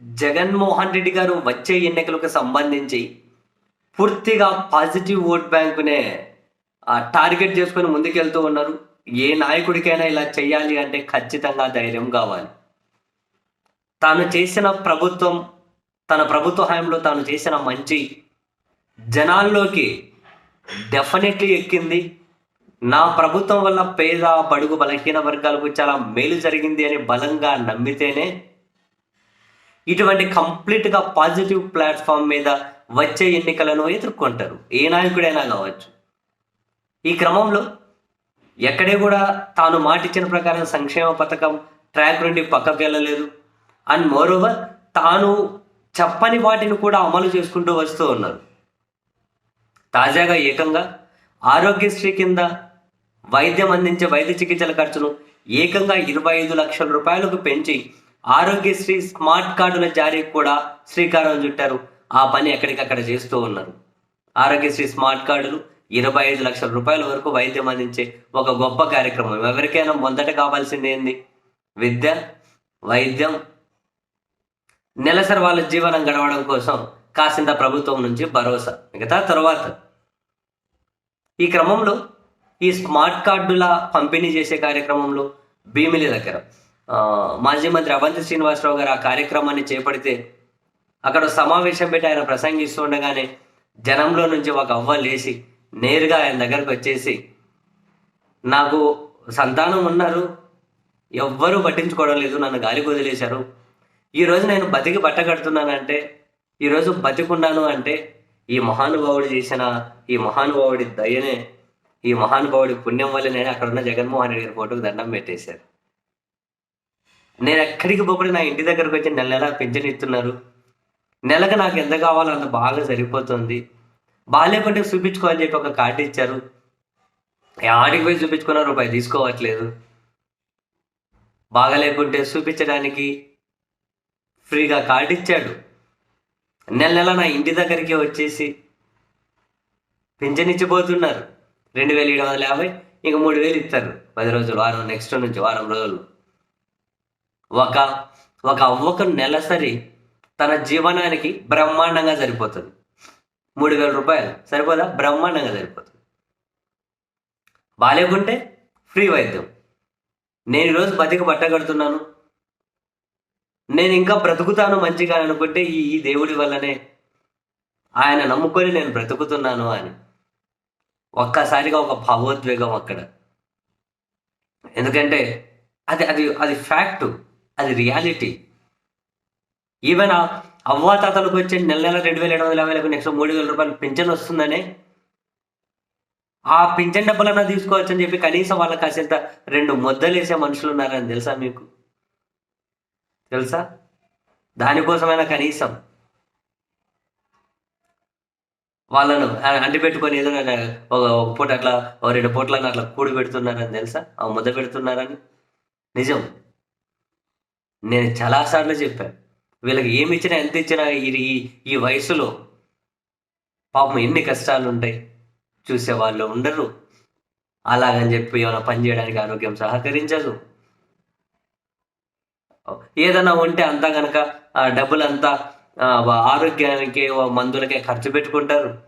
జగన్మోహన్ రెడ్డి గారు వచ్చే ఎన్నికలకు సంబంధించి పూర్తిగా పాజిటివ్ ఓట్ బ్యాంకునే టార్గెట్ చేసుకొని ముందుకెళ్తూ ఉన్నారు. ఏ నాయకుడికైనా ఇలా చేయాలి అంటే ఖచ్చితంగా ధైర్యం కావాలి. తాను చేసిన ప్రభుత్వం తన ప్రభుత్వ హయాంలో తాను చేసిన మంచి జనాల్లోకి డెఫినెట్లీ ఎక్కింది. నా ప్రభుత్వం వల్ల పేద బడుగు బలహీన వర్గాలకు చాలా మేలు జరిగింది అని బలంగా నమ్మితేనే ఇటువంటి కంప్లీట్గా పాజిటివ్ ప్లాట్ఫామ్ మీద వచ్చే ఎన్నికలను ఎదుర్కొంటారు. ఏ నాయకుడైనా కావచ్చు. ఈ క్రమంలో ఎక్కడే కూడా తాను మాటిచ్చిన ప్రకారం సంక్షేమ పథకం ట్రాక్ నుండి పక్కకు వెళ్ళలేదు అండ్ మోరోవర్ తాను చెప్పని వాటిని కూడా అమలు చేసుకుంటూ వస్తూ ఉన్నారు. తాజాగా ఏకంగా ఆరోగ్యశ్రీ కింద వైద్యం అందించే వైద్య చికిత్సల ఖర్చును ఏకంగా ఇరవై ఐదు లక్షల రూపాయలకు పెంచి ఆరోగ్యశ్రీ స్మార్ట్ కార్డుల జారీకి కూడా శ్రీకారం చుట్టారు. ఆ పని ఎక్కడికక్కడ చేస్తూ ఉన్నారు. ఆరోగ్యశ్రీ స్మార్ట్ కార్డులు ఇరవై ఐదు లక్షల రూపాయల వరకు వైద్యం అందించే ఒక గొప్ప కార్యక్రమం. ఎవరికైనా మొదట కావాల్సింది ఏంది? విద్య వైద్యం. నెలసరి వాళ్ళ జీవనం గడవడం కోసం కాసింత ప్రభుత్వం నుంచి భరోసా. మిగతా తర్వాత. ఈ క్రమంలో ఈ స్మార్ట్ కార్డుల పంపిణీ చేసే కార్యక్రమంలో భీమిలి దగ్గర. మాజీ మంత్రి అవంతి శ్రీనివాసరావు గారు ఆ కార్యక్రమాన్ని చేపడితే అక్కడ సమావేశం పెట్టి ఆయన ప్రసంగిస్తూ ఉండగానే జనంలో నుంచి ఒక అవ్వ లేచి నేరుగా ఆయన దగ్గరకు వచ్చేసి నాకు సంతానం ఉన్నారు ఎవ్వరూ పట్టించుకోవడం లేదు నన్ను గాలి వదిలేశారు. ఈరోజు నేను బతికి బట్ట కడుతున్నానంటే ఈరోజు బతికున్నాను అంటే ఈ మహానుభావుడు చేసిన ఈ మహానుభావుడి దయనే ఈ మహానుభావుడి పుణ్యం వల్ల నేను అక్కడ ఉన్న జగన్మోహన్ రెడ్డి గారి ఫోటోకి దండం పెట్టేశారు. నేను ఎక్కడికి పోకుండా నా ఇంటి దగ్గరకు వచ్చి నెల నెల పెన్షన్ ఇస్తున్నారు. నెలకు నాకు ఎంత కావాలో అంత బాగా సరిపోతుంది. బాగాలేకుంటే చూపించుకోవాలని చెప్పి ఒక కార్డు ఇచ్చారు. ఆడికి పోయి చూపించుకున్న రూపాయి తీసుకోవట్లేదు. బాగాలేకుంటే చూపించడానికి ఫ్రీగా కార్డు ఇచ్చాడు. నెల నెల నా ఇంటి దగ్గరికి వచ్చేసి పింఛన్ ఇచ్చిపోతున్నారు. రెండు వేల ఏడు వందల యాభై ఇంక మూడు వేలు ఇస్తారు. పది రోజులు వారం నెక్స్ట్ నుంచి వారం రోజులు. ఒక ఒక అవ్వకు నెలసరి తన జీవనానికి బ్రహ్మాండంగా సరిపోతుంది. మూడు వేల రూపాయలు. సరిపోదా? బ్రహ్మాండంగా సరిపోతుంది. బాగాలేకుంటే ఫ్రీ వైద్యం. నేను ఈరోజు బతికి పట్టగడుతున్నాను నేను ఇంకా బ్రతుకుతాను మంచిగా అనుకుంటే ఈ ఈ దేవుడి వల్లనే. ఆయన నమ్ముకొని నేను బ్రతుకుతున్నాను అని. ఒక్కసారిగా ఒక భావోద్వేగం అక్కడ. ఎందుకంటే అది అది అది ఫ్యాక్ట్. అది రియాలిటీ. ఈవెన్ అవ్వాతాతలకు వచ్చే నెల నెల రెండు వేల ఏడు వందల యాభైలకు నెక్స్ట్ మూడు వేల రూపాయలు పింఛన్ వస్తుందనే ఆ పింఛన్ డబ్బులన్నా తీసుకోవచ్చు అని చెప్పి కనీసం వాళ్ళకి కాసేంత రెండు ముద్దలేసే మనుషులు ఉన్నారని తెలుసా మీకు? తెలుసా? దానికోసమైనా కనీసం వాళ్ళను అంటిపెట్టుకొని ఏదో ఒక పూట అట్లా ఓ రెండు పూటలను అట్లా కూడి పెడుతున్నారని తెలుసా? ఆ ముద్ద పెడుతున్నారని. నిజం. నేను చాలాసార్లు చెప్పాను. వీళ్ళకి ఏమి ఇచ్చినా ఎంత ఇచ్చినా ఈ ఈ- వయసులో పాపం ఎన్ని కష్టాలు ఉంటాయి చూసేవాళ్ళు ఉండరు. అలాగని చెప్పి ఏమైనా పని చేయడానికి ఆరోగ్యం సహకరించదు. ఏదైనా ఉంటే అంతా కనుక ఆ డబ్బులంతా ఆరోగ్యానికి మందులకే ఖర్చు పెట్టుకుంటారు.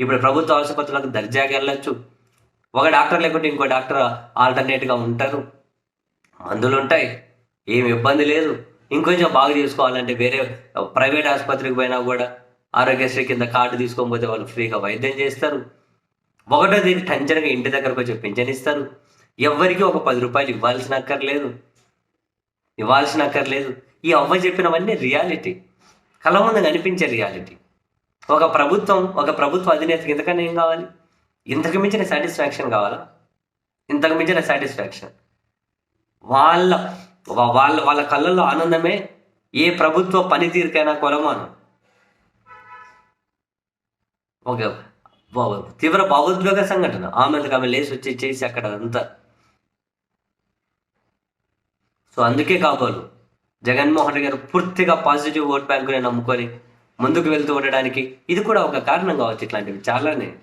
ఇప్పుడు ప్రభుత్వ ఆసుపత్రులకు దర్జాగా వెళ్ళొచ్చు. ఒక డాక్టర్ లేకుంటే ఇంకో డాక్టర్ ఆల్టర్నేట్గా ఉంటారు. మందులు ఉంటాయి ఏమి ఇబ్బంది లేదు. ఇంకొంచెం బాగా చేసుకోవాలంటే వేరే ప్రైవేట్ ఆసుపత్రికి పోయినా కూడా ఆరోగ్యశ్రీ కింద కార్డు తీసుకొని పోతే వాళ్ళు ఫ్రీగా వైద్యం చేస్తారు. ఒకటో దీనికి టెన్షన్గా ఇంటి దగ్గరకు వచ్చి పింఛన్ ఇస్తారు. ఎవరికి ఒక పది రూపాయలు ఇవ్వాల్సిన అక్కర్లేదు ఇవ్వాల్సిన అక్కర్లేదు ఈ అవ్వ చెప్పినవన్నీ రియాలిటీ. కళ ముందు కనిపించే రియాలిటీ. ఒక ప్రభుత్వం ఒక ప్రభుత్వ అధినేతకి ఇంతకన్నా ఏం కావాలి? ఇంతకు మించిన సాటిస్ఫాక్షన్ కావాలా? ఇంతకు మించిన సాటిస్ఫాక్షన్. వాళ్ళ వాళ్ళ వాళ్ళ కళ్ళల్లో ఆనందమే ఏ ప్రభుత్వ పనితీరుకైనా కొలమాను. ఒక తీవ్ర భావోద్వేగ సంఘటన. ఆమెకు ఆమె లేచి వచ్చి చేసి అక్కడ అంతా. సో అందుకే కాబోలు జగన్మోహన్ రెడ్డి గారు పూర్తిగా పాజిటివ్ ఓట్ బ్యాంకుని నమ్ముకొని ముందుకు వెళ్తూ ఉండడానికి ఇది కూడా ఒక కారణం కావచ్చు ఇట్లాంటివి. చాలానే